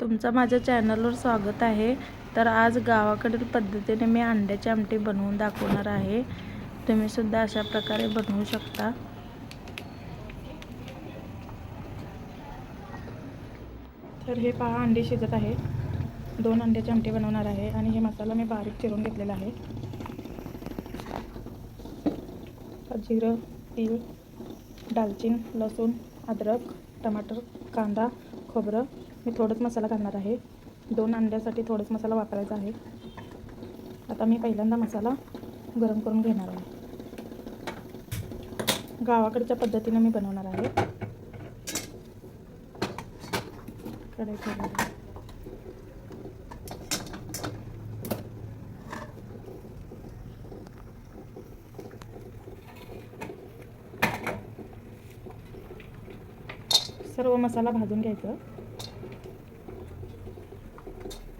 तुमचं माझ्या चॅनलवर स्वागत आहे. तर आज गावाकडील पद्धतीने मी अंड्याची आमटी बनवून दाखवणार आहे. तुम्हीसुद्धा अशा प्रकारे बनवू शकता. तर हे पहा अंडी शिजत आहे. दोन अंड्याची आमटी बनवणार आहे आणि हे मसाला मी बारीक चिरून घेतलेला आहे. जिरं तीळ दालचिन लसूण अद्रक टमाटर कांदा खोबरं मी थोडंच मसाला घालणार आहे. दोन अंड्यासाठी थोडंच मसाला वापरायचा आहे. आता मी पहिल्यांदा मसाला गरम करून घेणार आहे. गावाकडच्या पद्धतीनं मी बनवणार आहे. कढई आहे. सर्व मसाला भाजून घ्यायचं.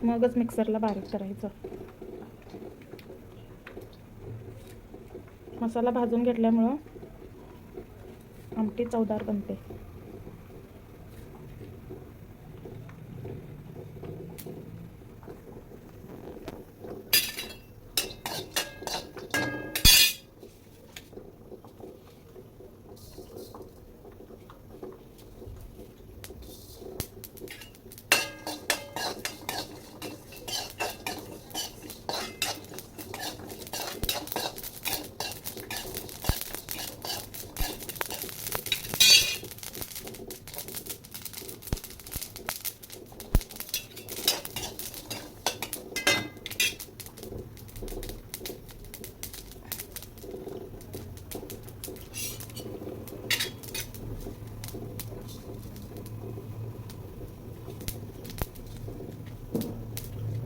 मगच मिक्सरला बारीक करायचं. मसाला भाजून घेतल्यामुळं आमटी चवदार बनते.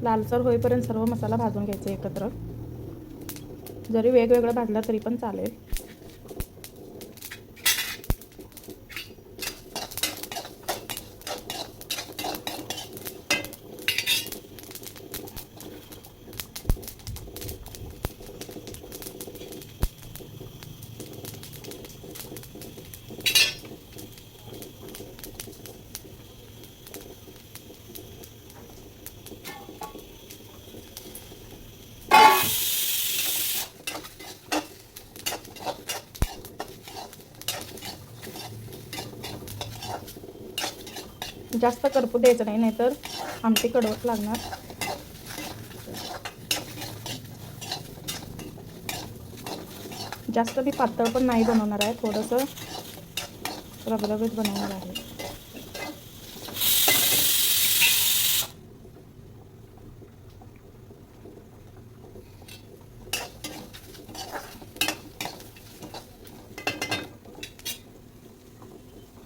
लालसर होईपर्यंत सर्व मसाला भाजून घ्यायचे एकत्र. जरी वेगवेगळं भाजला तरी पण चालेल. जास्त करपू द्यायचं नाही नाहीतर आमटी कडवट लागणार. जास्त मी पातळ पण नाही बनवणार आहे थोडंसं रबरबीत बनवणार आहे.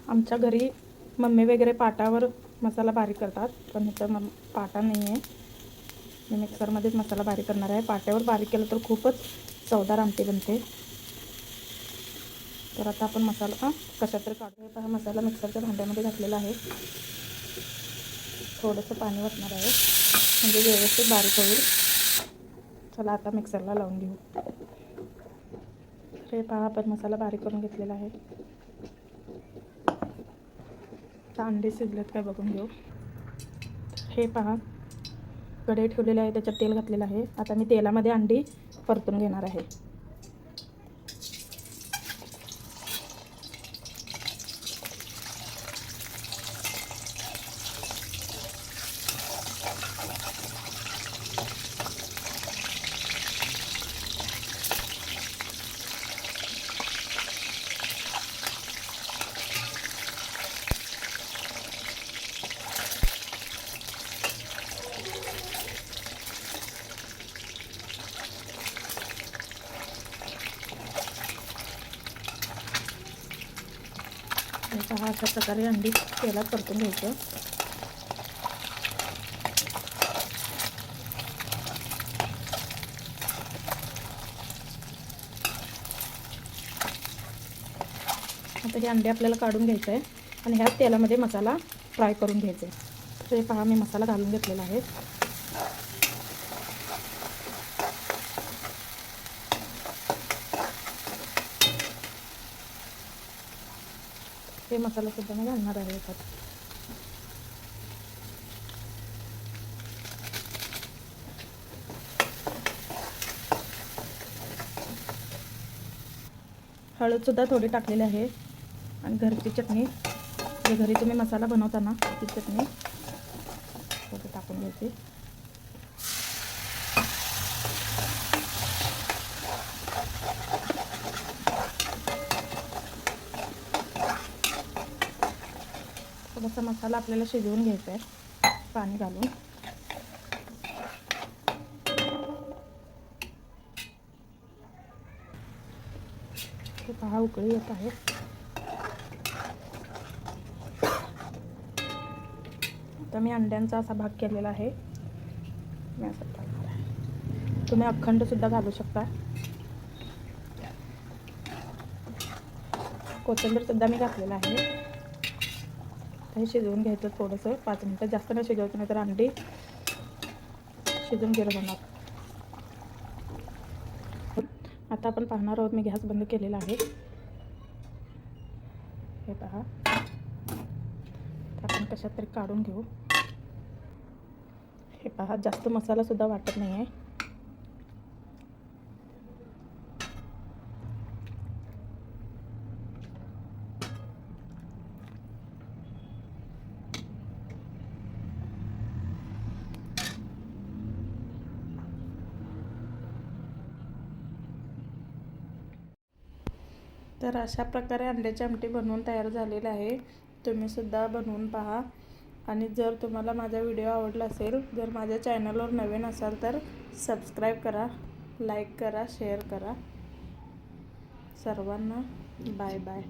आमच्या घरी मम्मी वगैरे पाटावर मसाला बारीक करतात पण इथं मम पाटा नाही आहे मी मिक्सरमध्येच मसाला बारीक करणार आहे. पाट्यावर बारीक केलं तर खूपच चवदार आमटी बनते. तर आता आपण मसाला हां कशात तरी काढू हा मसाला मिक्सरच्या भांड्यामध्ये घातलेला आहे. थोडंसं पाणी वाटणार आहे. म्हणजे व्यवस्थित बारीक होईल. चला आता मिक्सरला लावून घेऊ. हे पहा आपण मसाला बारीक करून घेतलेला आहे. आता अंडे शिजलेत काय बघून घेऊ. हे पहा. कढई ठेवलेले आहे त्याच्यात तेल घातलेलं आहे. आता मी तेलामध्ये अंडी परतून घेणार आहे. हे पहा अशा प्रकारे अंडी तेलात परतून घ्यायचं. आता हे अंडे आपल्याला काढून घ्यायचं आहे आणि ह्याच तेलामध्ये मसाला फ्राय करून घ्यायचा आहे तर हे पहा मी मसाला घालून घेतलेला आहे. हे मसालासुद्धा मी घालणार आहे याच्यात हळदसुद्धा थोडी टाकलेली आहे. आणि घरची चटणी. घरी तुम्ही मसाला बनवताना ती चटणी. थोडी टाकून घ्यायची. थोडासा मसाला आपल्याला शिजवून घ्यायचा आहे. पाणी घालून. हे पहा उकळी येत आहे. आता मी अंड्यांचा असा भाग केलेला आहे. मी असं टाकणार आहे. तुम्ही अखंड सुद्धा घालू शकता. कोथिंबीर सुद्धा मी घातलेला आहे. हे शिजवून घ्यायचं थोडंसं. पाच मिनटं. जास्त नाही शिजवायचं नाही तर अंडी शिजून गेलं होणार आता आपण पाहणार आहोत मी गॅस बंद केलेला आहे. हे पहा. आपण कशात तरी काढून घेऊ. हे पहा जास्त मसालासुद्धा वाटत नाही आहे तर अशा प्रकारे अंड्याची आमटी बनवून तयार झालेली आहे. तुम्हीसुद्धा बनवून पहा. आणि जर तुम्हाला माझा व्हिडिओ आवडला असेल जर माझ्या चॅनलवर नवीन असाल तर सबस्क्राईब करा लाईक करा शेअर करा. सर्वांना बाय बाय.